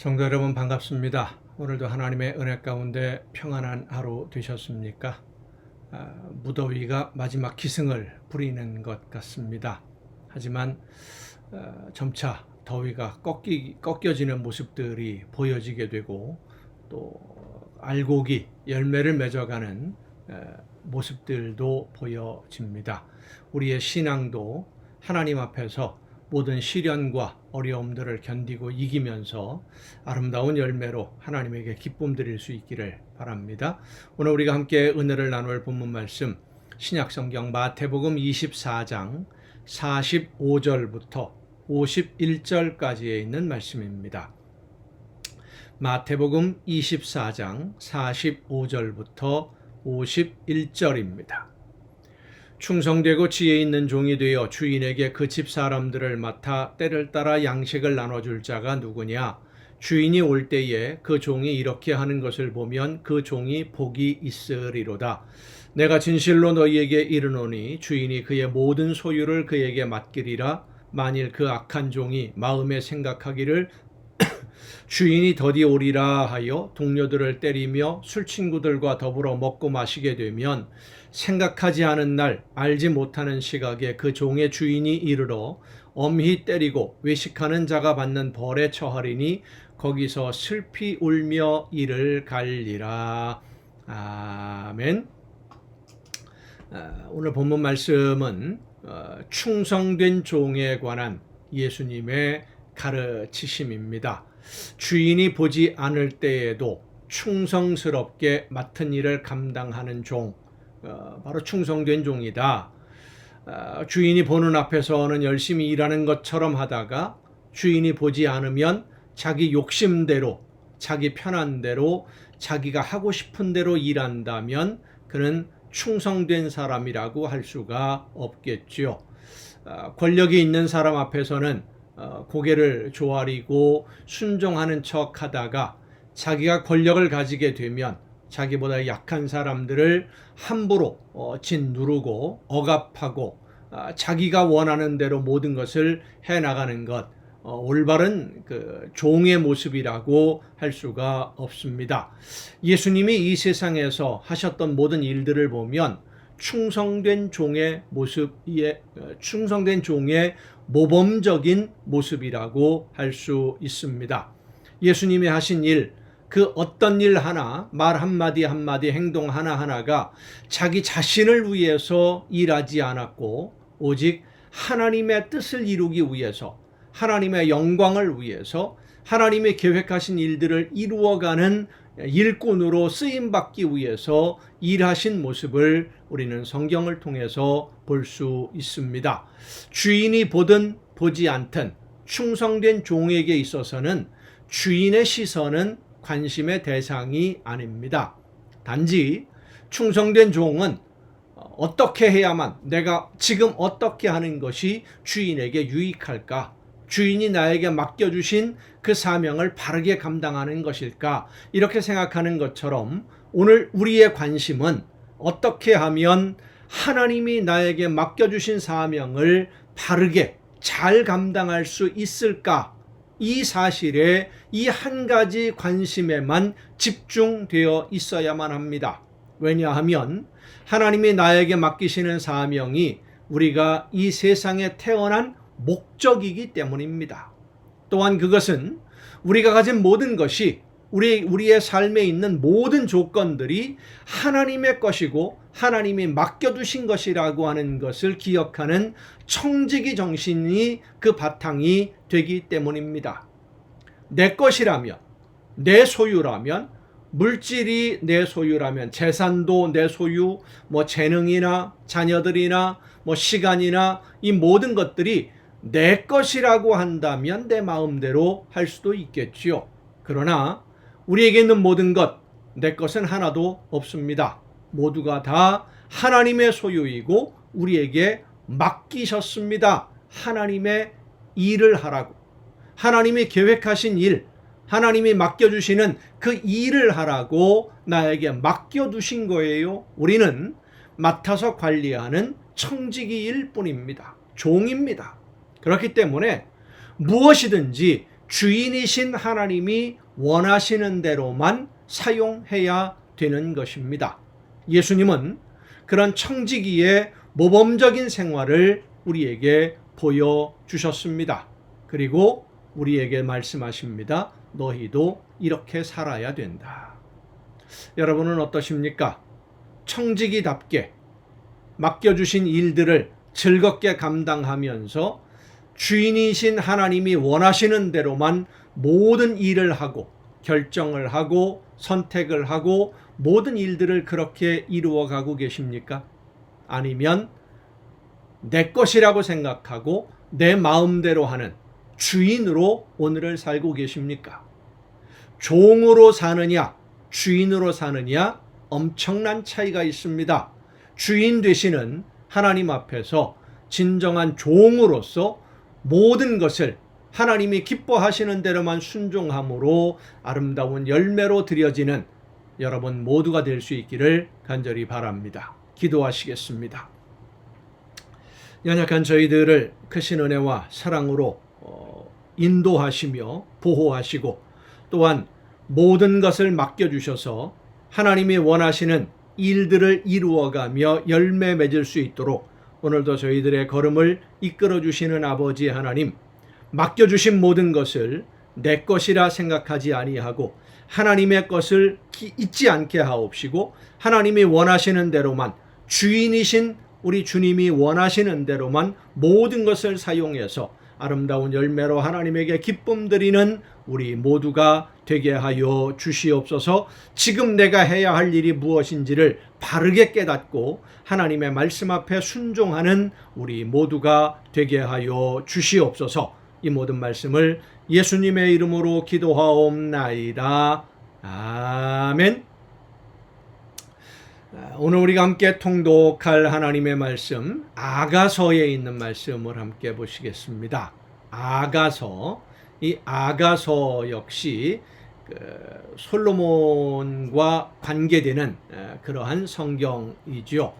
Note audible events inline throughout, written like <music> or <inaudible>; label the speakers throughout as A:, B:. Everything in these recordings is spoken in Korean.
A: 성도 여러분 반갑습니다. 오늘도 하나님의 은혜 가운데 평안한 하루 되셨습니까? 아, 무더위가 마지막 기승을 부리는 것 같습니다. 하지만 어, 점차 더위가 꺾이, 꺾여지는 모습들이 보여지게 되고 또 알곡이 열매를 맺어가는 에, 모습들도 보여집니다. 우리의 신앙도 하나님 앞에서 모든 시련과 어려움들을 견디고 이기면서 아름다운 열매로 하나님에게 기쁨 드릴 수 있기를 바랍니다. 오늘 우리가 함께 은혜를 나눌 본문 말씀 신약 성경 마태복음 24장 45절부터 51절까지에 있는 말씀입니다. 마태복음 24장 45절부터 51절입니다. 충성되고 지혜 있는 종이 되어 주인에게 그 집 사람들을 맡아 때를 따라 양식을 나눠줄 자가 누구냐? 주인이 올 때에 그 종이 이렇게 하는 것을 보면 그 종이 복이 있으리로다. 내가 진실로 너희에게 이르노니 주인이 그의 모든 소유를 그에게 맡기리라. 만일 그 악한 종이 마음에 생각하기를 <clears throat> 주인이 더디 오리라 하여 동료들을 때리며 술 친구들과 더불어 먹고 마시게 되면 생각하지 않은 날 알지 못하는 시각에 그 종의 주인이 이르러 엄히 때리고 외식하는 자가 받는 벌에 처하리니 거기서 슬피 울며 이를 갈리라 아멘. 아, 오늘 본문 말씀은 어, 충성된 종에 관한 예수님의 가르치심입니다. 주인이 보지 않을 때에도 충성스럽게 맡은 일을 감당하는 종, 어, 바로 충성된 종이다. 어, 주인이 보는 앞에서는 열심히 일하는 것처럼 하다가 주인이 보지 않으면 자기 욕심대로, 자기 편한 대로, 자기가 하고 싶은 대로 일한다면 그는 충성된 사람이라고 할 수가 없겠지요. 어, 권력이 있는 사람 앞에서는 어, 고개를 조아리고 순종하는 척 하다가 자기가 권력을 가지게 되면 자기보다 약한 사람들을 함부로 어, 짓누르고 억압하고 아, 자기가 원하는 대로 모든 것을 해 나가는 것 어, 올바른 그 종의 모습이라고 할 수가 없습니다. 예수님이 이 세상에서 하셨던 모든 일들을 보면 충성된 종의 모습에 충성된 종의 모범적인 모습이라고 할 수 있습니다. 예수님이 하신 일, 그 어떤 일 하나, 말 한마디 한마디, 행동 하나하나가 자기 자신을 위해서 일하지 않았고, 오직 하나님의 뜻을 이루기 위해서, 하나님의 영광을 위해서, 하나님의 계획하신 일들을 이루어가는 일꾼으로 쓰임받기 위해서 일하신 모습을 우리는 성경을 통해서 볼 수 있습니다. 주인이 보든 보지 않든 충성된 종에게 있어서는 주인의 시선은 관심의 대상이 아닙니다. 단지 충성된 종은 어떻게 해야만 내가 지금 어떻게 하는 것이 주인에게 유익할까? 주인이 나에게 맡겨주신 그 사명을 바르게 감당하는 것일까? 이렇게 생각하는 것처럼 오늘 우리의 관심은 어떻게 하면 하나님이 나에게 맡겨주신 사명을 바르게 잘 감당할 수 있을까? 이 사실에 이 한 가지 관심에만 집중되어 있어야만 합니다. 왜냐하면 하나님이 나에게 맡기시는 사명이 우리가 이 세상에 태어난 목적이기 때문입니다. 또한 그것은 우리가 가진 모든 것이 우리, 우리의 삶에 있는 모든 조건들이 하나님의 것이고 하나님이 맡겨두신 것이라고 하는 것을 기억하는 청지기 정신이 그 바탕이 되기 때문입니다. 내 것이라면, 내 소유라면, 물질이 내 소유라면, 재산도 내 소유, 뭐 재능이나 자녀들이나 뭐 시간이나 이 모든 것들이 내 것이라고 한다면 내 마음대로 할 수도 있겠지요. 그러나 우리에게 있는 모든 것, 내 것은 하나도 없습니다. 모두가 다 하나님의 소유이고 우리에게 맡기셨습니다. 하나님의 일을 하라고. 하나님이 계획하신 일, 하나님이 맡겨주시는 그 일을 하라고 나에게 맡겨두신 거예요. 우리는 맡아서 관리하는 청지기일 뿐입니다. 종입니다. 그렇기 때문에 무엇이든지 주인이신 하나님이 원하시는 대로만 사용해야 되는 것입니다. 예수님은 그런 청지기의 모범적인 생활을 우리에게 보여주셨습니다. 그리고 우리에게 말씀하십니다. 너희도 이렇게 살아야 된다. 여러분은 어떠십니까? 청지기답게 맡겨주신 일들을 즐겁게 감당하면서 주인이신 하나님이 원하시는 대로만 모든 일을 하고 결정을 하고 선택을 하고 모든 일들을 그렇게 이루어 가고 계십니까? 아니면 내 것이라고 생각하고 내 마음대로 하는 주인으로 오늘을 살고 계십니까? 종으로 사느냐, 주인으로 사느냐 엄청난 차이가 있습니다. 주인 되시는 하나님 앞에서 진정한 종으로서 모든 것을 하나님이 기뻐하시는 대로만 순종함으로 아름다운 열매로 드려지는 여러분 모두가 될 수 있기를 간절히 바랍니다. 기도하시겠습니다. 연약한 저희들을 크신 은혜와 사랑으로 어, 인도하시며 보호하시고 또한 모든 것을 맡겨주셔서 하나님이 원하시는 일들을 이루어가며 열매 맺을 수 있도록 오늘도 저희들의 걸음을 이끌어 주시는 아버지 하나님, 맡겨주신 모든 것을 내 것이라 생각하지 아니하고 하나님의 것을 잊지 않게 하옵시고 하나님이 원하시는 대로만 주인이신 우리 주님이 원하시는 대로만 모든 것을 사용해서 아름다운 열매로 하나님에게 기쁨 드리는 우리 모두가 되게 하여 주시옵소서. 지금 내가 해야 할 일이 무엇인지를 바르게 깨닫고 하나님의 말씀 앞에 순종하는 우리 모두가 되게 하여 주시옵소서. 이 모든 말씀을 예수님의 이름으로 기도하옵나이다. 아멘. 오늘 우리가 함께 통독할 하나님의 말씀 아가서에 있는 말씀을 함께 보시겠습니다. 아가서 이 아가서 역시 그 솔로몬과 관계되는 그러한 성경이지요.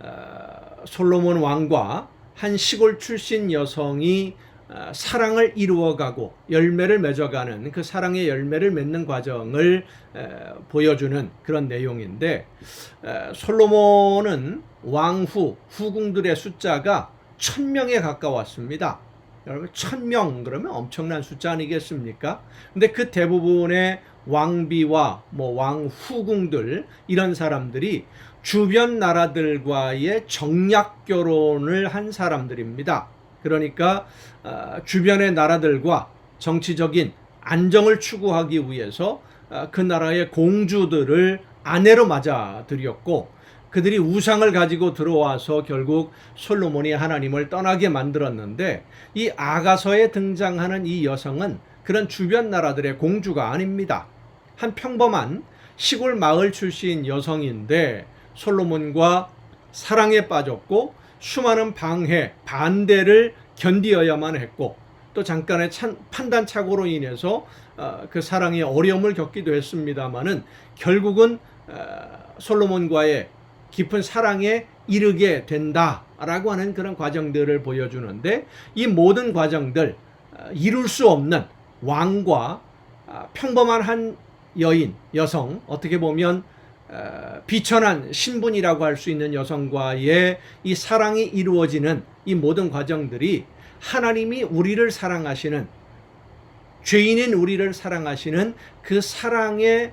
A: 어, 솔로몬 왕과 한 시골 출신 여성이 어, 사랑을 이루어가고 열매를 맺어가는 그 사랑의 열매를 맺는 과정을 보여주는 그런 내용인데 솔로몬은 왕후 후궁들의 숫자가 천 명에 가까웠습니다. 여러분 천 명 그러면 엄청난 숫자 아니겠습니까? 근데 그 대부분의 왕비와 뭐 왕후궁들 이런 사람들이 주변 나라들과의 정략 결혼을 한 사람들입니다. 그러니까 어, 주변의 나라들과 정치적인 안정을 추구하기 위해서 어, 그 나라의 공주들을 아내로 맞아들였고 그들이 우상을 가지고 들어와서 결국 솔로몬이 하나님을 떠나게 만들었는데 이 아가서에 등장하는 이 여성은 그런 주변 나라들의 공주가 아닙니다. 한 평범한 시골 마을 출신 여성인데 솔로몬과 사랑에 빠졌고 수많은 방해, 반대를 견디어야만 했고 또 잠깐의 찬, 판단 착오로 인해서 어, 그 사랑의 어려움을 겪기도 했습니다마는 결국은 어, 솔로몬과의 깊은 사랑에 이르게 된다라고 하는 그런 과정들을 보여주는데 이 모든 과정들 어, 이룰 수 없는 왕과 아, 평범한 한 여인, 여성 어떻게 보면 어, 비천한 신분이라고 할 수 있는 여성과의 이 사랑이 이루어지는 이 모든 과정들이 하나님이 우리를 사랑하시는 죄인인 우리를 사랑하시는 그 사랑의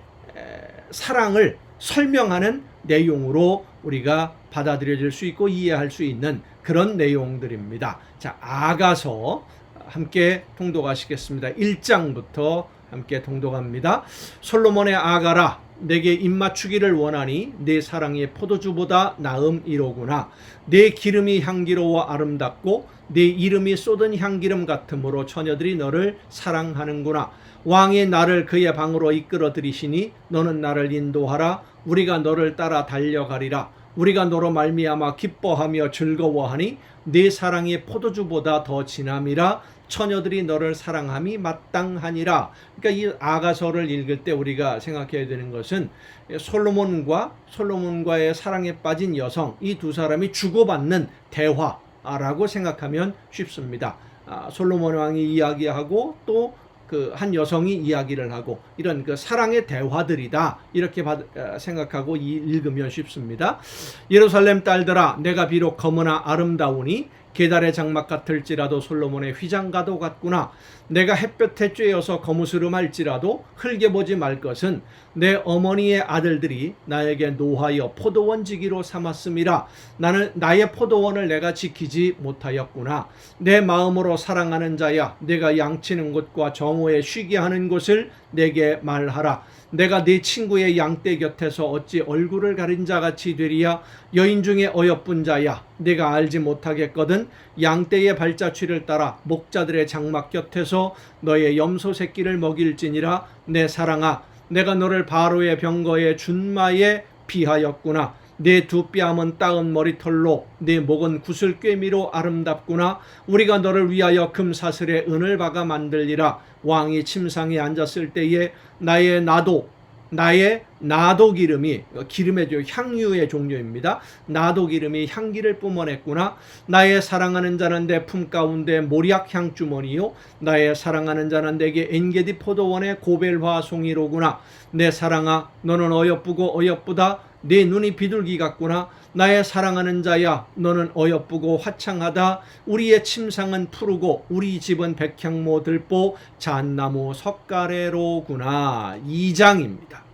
A: 사랑을 설명하는 내용으로 우리가 받아들여질 수 있고 이해할 수 있는 그런 내용들입니다. 자, 아가서 함께 통독하시겠습니다. 1장부터 함께 통독합니다. 솔로몬의 아가라 내게 입맞추기를 원하니 내 사랑이 포도주보다 나음 이로구나. 내 기름이 향기로워 아름답고 내 이름이 쏟은 향기름 같으므로 처녀들이 너를 사랑하는구나. 왕이 나를 그의 방으로 이끌어 들이시니 너는 나를 인도하라. 우리가 너를 따라 달려가리라. 우리가 너로 말미암아 기뻐하며 즐거워하니 네 사랑이 포도주보다 더 진함이라 처녀들이 너를 사랑함이 마땅하니라. 그러니까 이 아가서를 읽을 때 우리가 생각해야 되는 것은 솔로몬과 솔로몬과의 사랑에 빠진 여성 이 두 사람이 주고받는 대화라고 생각하면 쉽습니다. 아, 솔로몬 왕이 이야기하고 또 그 한 여성이 이야기를 하고 이런 그 사랑의 대화들이다 이렇게 받, 어, 생각하고 이- 읽으면 쉽습니다. 예루살렘 딸들아 내가 비록 검으나 아름다우니 계달의 장막 같을지라도 솔로몬의 휘장가도 같구나 내가 햇볕에 쬐어서 거무스름할지라도 흘게 보지 말 것은 내 어머니의 아들들이 나에게 노하여 포도원 지기로 삼았음이라 나는 나의 포도원을 내가 지키지 못하였구나. 내 마음으로 사랑하는 자야 내가 양치는 곳과 정오에 쉬게 하는 곳을 내게 말하라. 내가 네 친구의 양떼 곁에서 어찌 얼굴을 가린 자 같이 되리야? 여인 중에 어여쁜 자야 내가 알지 못하겠거든 양떼의 발자취를 따라 목자들의 장막 곁에서 너의 염소 새끼를 먹일지니라 내 사랑아 내가 너를 바로의 병거의 준마에 비하였구나. 내 두 뺨은 따은 머리털로 내 목은 구슬 꿰미로 아름답구나. 우리가 너를 위하여 금사슬에 은을 박아 만들리라. 왕이 침상에 앉았을 때에 나의 나도 나의 나도 기름이 기름의 조- 향유의 종류입니다. 나도 기름이 향기를 뿜어냈구나. 나의 사랑하는 자는 내 품 가운데 모략 향 주머니요. 나의 사랑하는 자는 내게 엔게디 포도원의 고벨화 송이로구나. 내 사랑아, 너는 어여쁘고 어여쁘다. 네 눈이 비둘기 같구나. 나의 사랑하는 자야, 너는 어여쁘고 화창하다. 우리의 침상은 푸르고 우리 집은 백향모 들보 잣나무 석가래로구나. 2장입니다.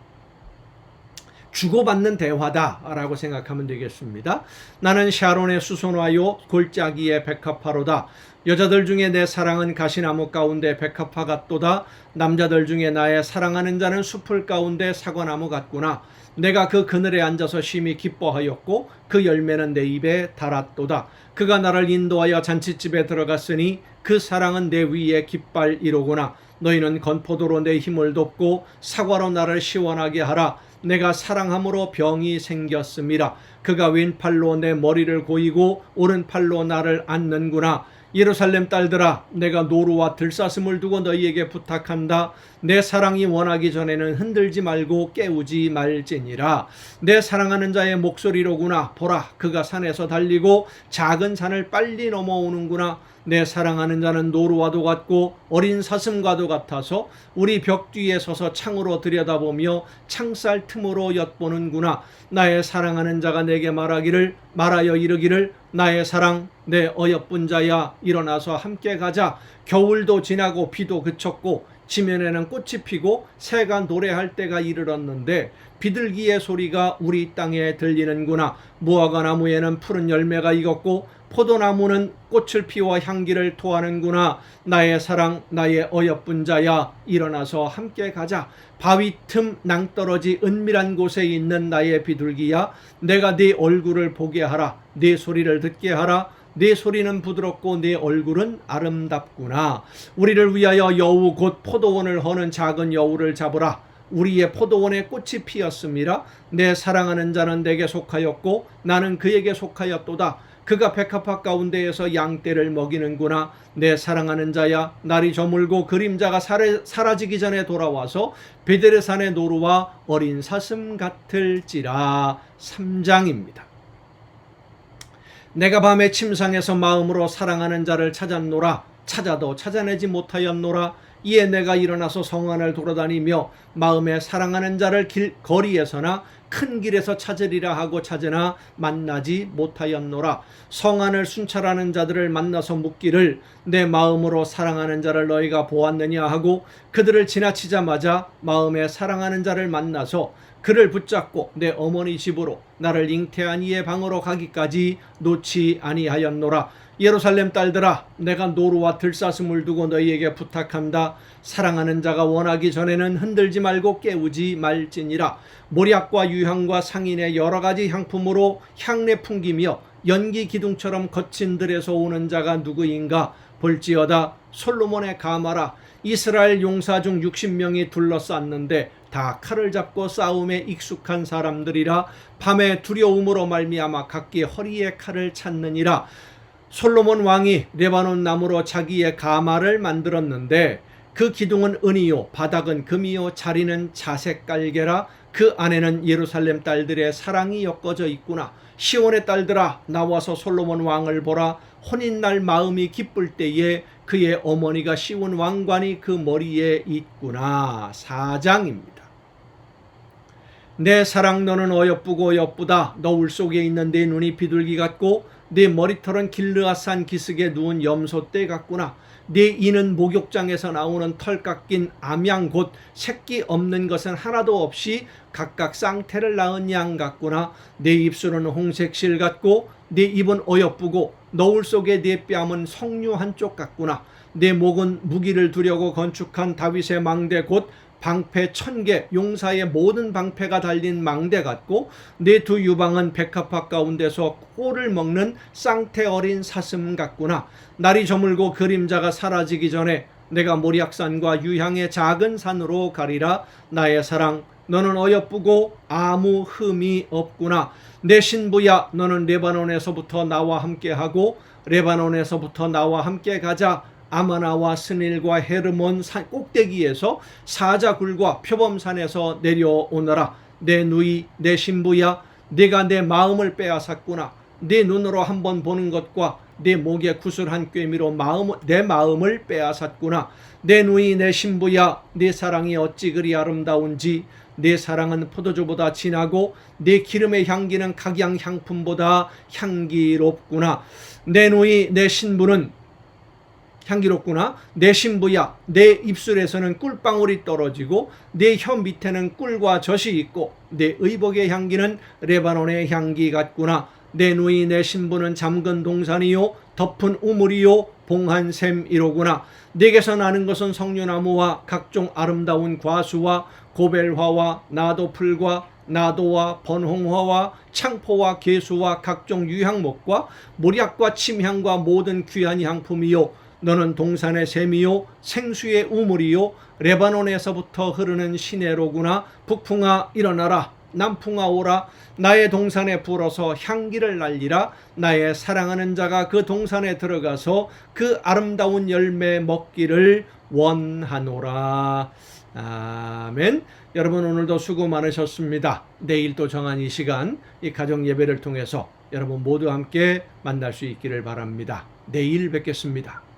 A: 주고받는 대화다라고 생각하면 되겠습니다. 나는 샤론의 수선화요 골짜기의 백합화로다. 여자들 중에 내 사랑은 가시나무 가운데 백합화 같도다. 남자들 중에 나의 사랑하는 자는 숲을 가운데 사과나무 같구나. 내가 그 그늘에 앉아서 심히 기뻐하였고 그 열매는 내 입에 달았도다. 그가 나를 인도하여 잔치집에 들어갔으니 그 사랑은 내 위에 깃발이로구나. 너희는 건포도로 내 힘을 돕고 사과로 나를 시원하게 하라. 내가 사랑함으로 병이 생겼음이라. 그가 왼팔로 내 머리를 고이고 오른팔로 나를 안는구나. 예루살렘 딸들아, 내가 노루와 들사슴을 두고 너희에게 부탁한다. 내 사랑이 원하기 전에는 흔들지 말고 깨우지 말지니라. 내 사랑하는 자의 목소리로구나. 보라, 그가 산에서 달리고 작은 산을 빨리 넘어오는구나. 내 사랑하는 자는 노루와도 같고 어린 사슴과도 같아서 우리 벽 뒤에 서서 창으로 들여다보며 창살 틈으로 엿보는구나. 나의 사랑하는 자가 내게 말하기를 말하여 이르기를 나의 사랑 내 어여쁜 자야 일어나서 함께 가자. 겨울도 지나고 비도 그쳤고 지면에는 꽃이 피고 새가 노래할 때가 이르렀는데 비둘기의 소리가 우리 땅에 들리는구나. 무화과 나무에는 푸른 열매가 익었고 포도나무는 꽃을 피워 향기를 토하는구나. 나의 사랑, 나의 어여쁜 자야, 일어나서 함께 가자. 바위 틈 낭떠러지 은밀한 곳에 있는 나의 비둘기야, 내가 네 얼굴을 보게 하라. 네 소리를 듣게 하라. 네 소리는 부드럽고 네 얼굴은 아름답구나. 우리를 위하여 여우 곧 포도원을 허는 작은 여우를 잡으라. 우리의 포도원에 꽃이 피었음이라 내 사랑하는 자는 내게 속하였고 나는 그에게 속하였도다. 그가 백합화 가운데에서 양떼를 먹이는구나. 내 사랑하는 자야, 날이 저물고 그림자가 사라, 사라지기 전에 돌아와서 베데르산의 노루와 어린 사슴 같을지라. 3장입니다. 내가 밤에 침상에서 마음으로 사랑하는 자를 찾았노라. 찾아도 찾아내지 못하였노라. 이에 내가 일어나서 성안을 돌아다니며 마음에 사랑하는 자를 길 거리에서나 큰 길에서 찾으리라 하고 찾으나 만나지 못하였노라. 성안을 순찰하는 자들을 만나서 묻기를 내 마음으로 사랑하는 자를 너희가 보았느냐 하고 그들을 지나치자마자 마음에 사랑하는 자를 만나서 그를 붙잡고 내 어머니 집으로 나를 잉태한 이의 방으로 가기까지 놓지 아니하였노라. 예루살렘 딸들아, 내가 노루와 들사슴을 두고 너희에게 부탁한다. 사랑하는 자가 원하기 전에는 흔들지 말고 깨우지 말지니라. 모략과 유향과 상인의 여러 가지 향품으로 향내 풍기며 연기 기둥처럼 거친 들에서 오는 자가 누구인가? 볼지어다 솔로몬의 가마라. 이스라엘 용사 중 60명이 둘러쌌는데 다 칼을 잡고 싸움에 익숙한 사람들이라 밤에 두려움으로 말미암아 각기 허리에 칼을 찾느니라 솔로몬 왕이 레바논 나무로 자기의 가마를 만들었는데 그 기둥은 은이요 바닥은 금이요 자리는 자색 깔개라 그 안에는 예루살렘 딸들의 사랑이 엮어져 있구나 시온의 딸들아 나와서 솔로몬 왕을 보라 혼인날 마음이 기쁠 때에 그의 어머니가 씌운 왕관이 그 머리에 있구나. 사장입니다. 내 사랑 너는 어여쁘고 어여쁘다. 너울 속에 있는 내 눈이 비둘기 같고 내 머리털은 길르앗산 기슭에 누운 염소 떼 같구나. 내 이는 목욕장에서 나오는 털 깎인 암양 곧 새끼 없는 것은 하나도 없이 각각 쌍태를 낳은 양 같구나. 내 입술은 홍색 실 같고 내 입은 어여쁘고 너울 속에 내 뺨은 석류 한쪽 같구나. 내 목은 무기를 두려고 건축한 다윗의 망대 곧 방패 천개 용사의 모든 방패가 달린 망대 같고 내두 유방은 백합화 가운데서 꼴을 먹는 쌍태 어린 사슴 같구나. 날이 저물고 그림자가 사라지기 전에 내가 모략산과 유향의 작은 산으로 가리라. 나의 사랑 너는 어여쁘고 아무 흠이 없구나. 내 신부야 너는 레바논에서부터 나와 함께하고 레바논에서부터 나와 함께 가자 아마나와 스닐과 헤르몬 산 꼭대기에서 사자굴과 표범산에서 내려오너라. 내 누이 내 신부야 내가 내 마음을 빼앗았구나. 내 눈으로 한번 보는 것과 내 목에 구슬한 꿰미로 마음 내 마음을 빼앗았구나. 내 누이 내 신부야 내 사랑이 어찌 그리 아름다운지. 내 사랑은 포도주보다 진하고 내 기름의 향기는 각양 향품보다 향기롭구나. 내 누이 내 신부는 향기롭구나. 내 신부야, 내 입술에서는 꿀방울이 떨어지고 내 혀 밑에는 꿀과 젖이 있고 내 의복의 향기는 레바논의 향기 같구나. 내 누이 내 신부는 잠근 동산이요 덮은 우물이요 봉한 샘이로구나. 내게서 나는 것은 석류나무와 각종 아름다운 과수와 고벨화와 나도풀과 나도와 번홍화와 창포와 개수와 각종 유향목과 모략과 침향과 모든 귀한 향품이요 너는 동산의 샘이요 생수의 우물이요 레바논에서부터 흐르는 시내로구나. 북풍아 일어나라. 남풍아 오라. 나의 동산에 불어서 향기를 날리라. 나의 사랑하는 자가 그 동산에 들어가서 그 아름다운 열매 먹기를 원하노라. 아멘. 여러분 오늘도 수고 많으셨습니다. 내일 또 정한 이 시간 이 가정 예배를 통해서 여러분 모두 함께 만날 수 있기를 바랍니다. 내일 뵙겠습니다